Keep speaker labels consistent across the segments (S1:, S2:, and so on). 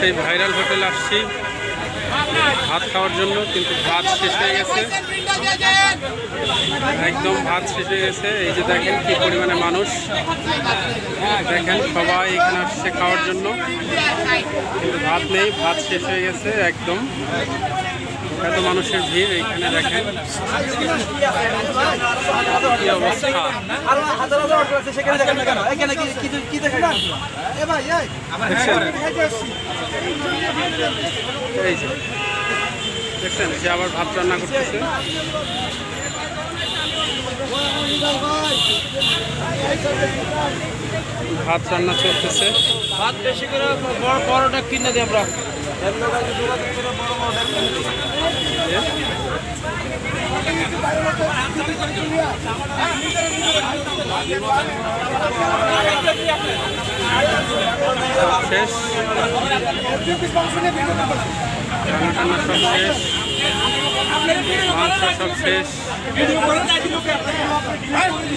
S1: সেই ভাইরাল হোটেলে আসছি। ভাত খাওয়ার জন্য, কিন্তু ভাত শেষ হয়ে গেছে। একদম ভাত শেষ হয়ে গেছে। এই যে দেখেন কি পরিমাণে মানুষ। দেখেন সবাই এখানে আসছে খাওয়ার জন্য। কিন্তু ভাত নেই, ভাত শেষ হয়ে গেছে একদম। এত মানুষের ভিড় এইখানে দেখেন। কি অবস্থা?
S2: আরও হাজার হাজার অটো আছে সেখানে দেখেন না কেন? এখানে কি কি কি দেখেন না? এ ভাই এই।
S1: দেখছেন এই যে দেখছেন সে আবার ভাত রান্না করতেছে। ভাত রান্না চলতেছে।
S2: ভাত বেশি করে বড় বড়টা কিনে দিই আমরা
S1: শেষ। সব শেষ।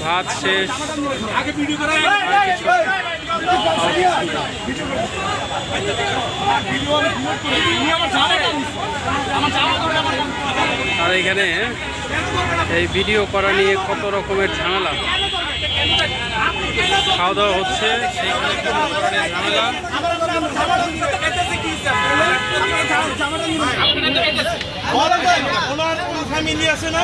S1: ভাত শেষ। আর কিছু আর এখানে এই ভিডিও করা নিয়ে কত রকমের ঝামেলা। খাওয়া দাওয়া হচ্ছে
S3: ফ্যামিলি আছে না